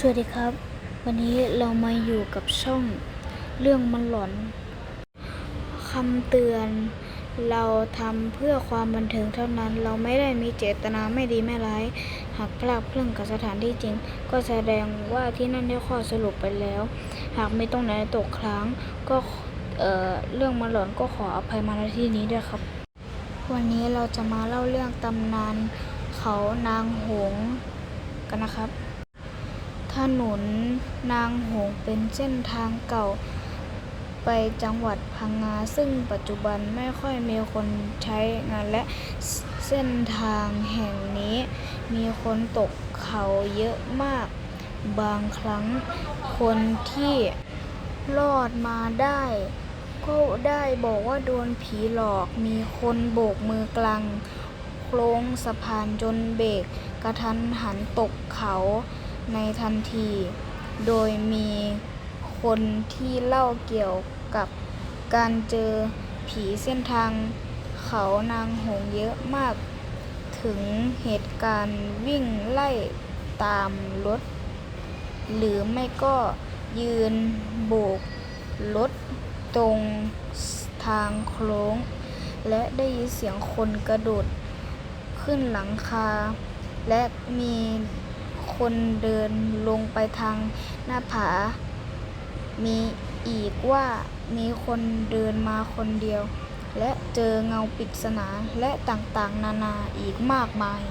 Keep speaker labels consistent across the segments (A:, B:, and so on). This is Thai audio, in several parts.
A: สวัสดีครับ วันนี้เรามาอยู่กับช่องเรื่องมันหลอนคำเตือน เราทำเพื่อความบันเทิงเท่านั้น เราไม่ได้มีเจตนาไม่ดีไม่ร้าย หากพลาดเพลื่องกับสถานที่จริง ก็แสดงว่าที่นั่นได้ข้อสรุปไปแล้ว หากมีตรงไหนตกค้างก็เเรื่องมันหลอนก็ขออภัยมาณที่นี้ด้วยครับ วันนี้เราจะมาเล่าเรื่องตำนานเขานางหงกันนะครับ ถนนนางหงเป็นเส้นทางเก่าไปจังหวัดพังงา ซึ่งปัจจุบันไม่ค่อยมีคนใช้งานและเส้นทางแห่งนี้ มีคนตกเขาเยอะมาก บางครั้งคนที่รอดมาได้ ก็ได้บอกว่าโดนผีหลอกมีคนโบกมือกลางโคลงสะพานจนเบรกกระทันหันตกเขา ในทันที โดยมีคนที่เล่าเกี่ยวกับการเจอผีเส้นทางเขานางหงเยอะมาก ถึงเหตุการณ์วิ่งไล่ตามรถ หรือไม่ก็ยืนโบกรถตรงทางโค้ง และได้ยินเสียงคนกระโดดขึ้นหลังคา และมี คนเดินลงไปทางหน้าผา มีอีกว่ามีคนเดินมาคนเดียว และเจอเงาปริศนาและต่างๆ นานาอีกมากมาย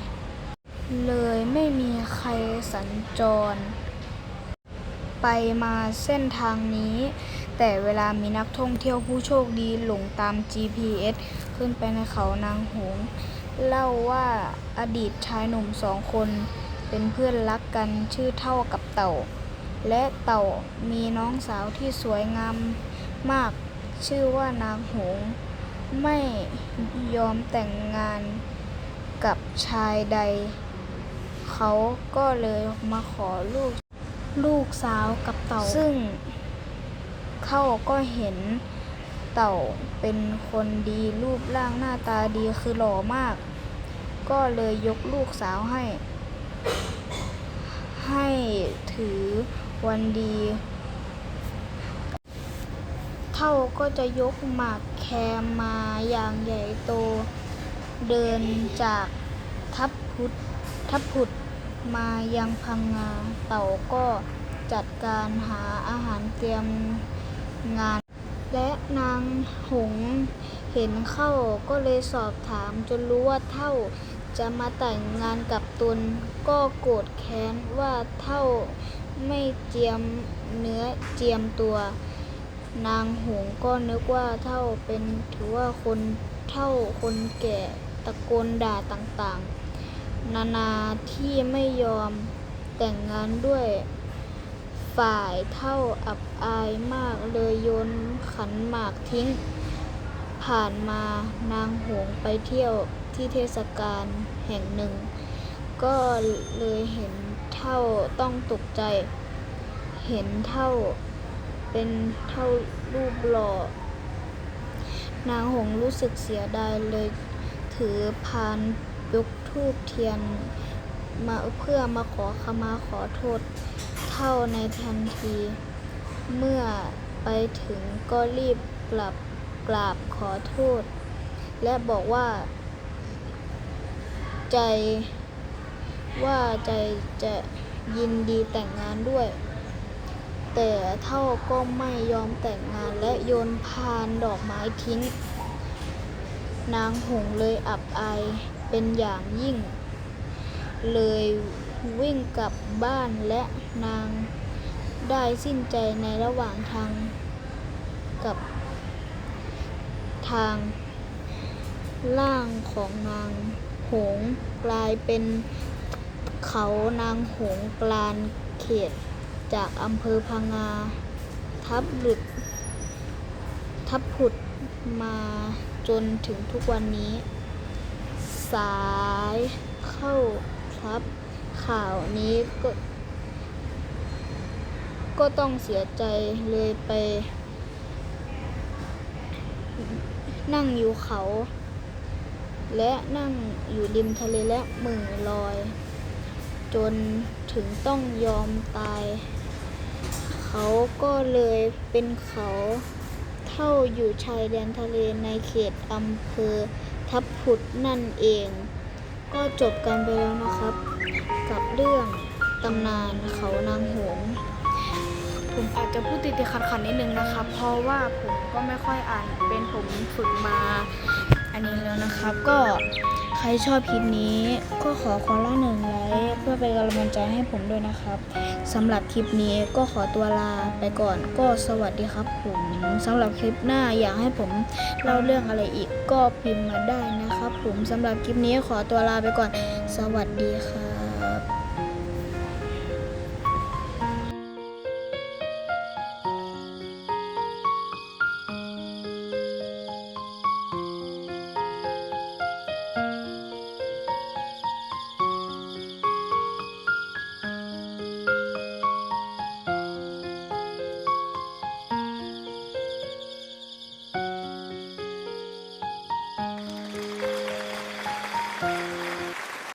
A: เลยไม่มีใครสัญจร ไปมาเส้นทางนี้ แต่เวลามีนักท่องเที่ยวผู้โชคดีหลงตาม GPS ขึ้นไปในเขานางหงเล่าว่าอดีตชายหนุ่มสองคน เป็นเพื่อนรักกันชื่อเท่ากับเต่า และเต่ามีน้องสาวที่สวยงามมาก ชื่อว่านางหง ไม่ยอมแต่งงานกับชายใด เขาก็เลยมาขอลูกลูกสาวกับเต่า ซึ่งเขาก็เห็นเต่าเป็นคนดีรูปร่างหน้าตาดีคือหล่อมาก ก็เลยยกลูกสาวให้ ให้ถือวันดี เท่าก็จะยกหมากแคมมาอย่างใหญ่โต เดินจากทับพุทธทับผุดมายังพังงา เต่าก็จัดการหาอาหารเตรียมงาน และนางหงเห็นเข้าก็เลยสอบถามจนรู้ว่าเท่า จะมาแต่งงานกับตน ก็โกรธแค้นว่าเท่าไม่เจียมเนื้อเจียมตัว นางหงก็นึกว่าเท่าเป็นถือว่าคนเท่าคนแก่ตะโกนด่าต่างๆ นานาที่ไม่ยอมแต่งงานด้วย ฝ่ายเท่าอับอายมากเลยโยนขันหมากทิ้ง ผ่านมานางหงไปเที่ยว ที่เทศกาลแห่งหนึ่ง ก็เลยเห็นเท่าต้องตกใจ เห็นเท่าเป็นเท่ารูปหล่อ นางหงส์รู้สึกเสียดายเลยถือพานยกธูปเทียนมาเพื่อมาขอขมาขอโทษเท่าในทันที เมื่อไปถึงก็รีบกลับกราบขอโทษ และบอกว่า ใจว่าใจจะยินดีแต่งงานด้วย แต่เท่าก็ไม่ยอมแต่งงานและโยนพานดอกไม้ทิ้ง นางหงเลยอับอายเป็นอย่างยิ่ง เลยวิ่งกลับบ้านและนางได้สิ้นใจในระหว่างทางกับทางร่างของนาง หงกลายเป็นเขานางหงกลานเขต จากอำเภอพังงา ทับหลุด ทับผุดมาจนถึงทุกวันนี้ สายเข้าทับ ข่าวนี้ก็ก็ต้องเสียใจเลยไป นั่งอยู่เขา และนั่งอยู่ริมทะเลและหมื่อลอย จนถึงต้องยอมตาย เขาก็เลยเป็นเขาเท่าอยู่ชายแดนทะเลในเขตอำเภอทับผุดนั่นเอง ก็จบกันไปแล้วนะครับ กับเรื่องตำนานเขานางหงส์ผมอาจจะพูดติดๆขัดๆนิดนึงนะครับเพราะว่าผมก็ไม่ค่อยอ่านเป็นผมฝึกมา อันนี้แล้วนะครับ ก็ใครชอบคลิปนี้ก็ขอคนละหนึ่งไลค์เพื่อเป็นกำลังใจให้ผมด้วยนะครับสำหรับคลิปนี้ก็ขอตัวลาไปก่อนก็สวัสดีครับผมสำหรับคลิปหน้าอยากให้ผมเล่าเรื่องอะไรอีกก็พิมพ์มาได้นะครับ ผมสำหรับคลิปนี้ขอตัวลาไปก่อน สวัสดีครับ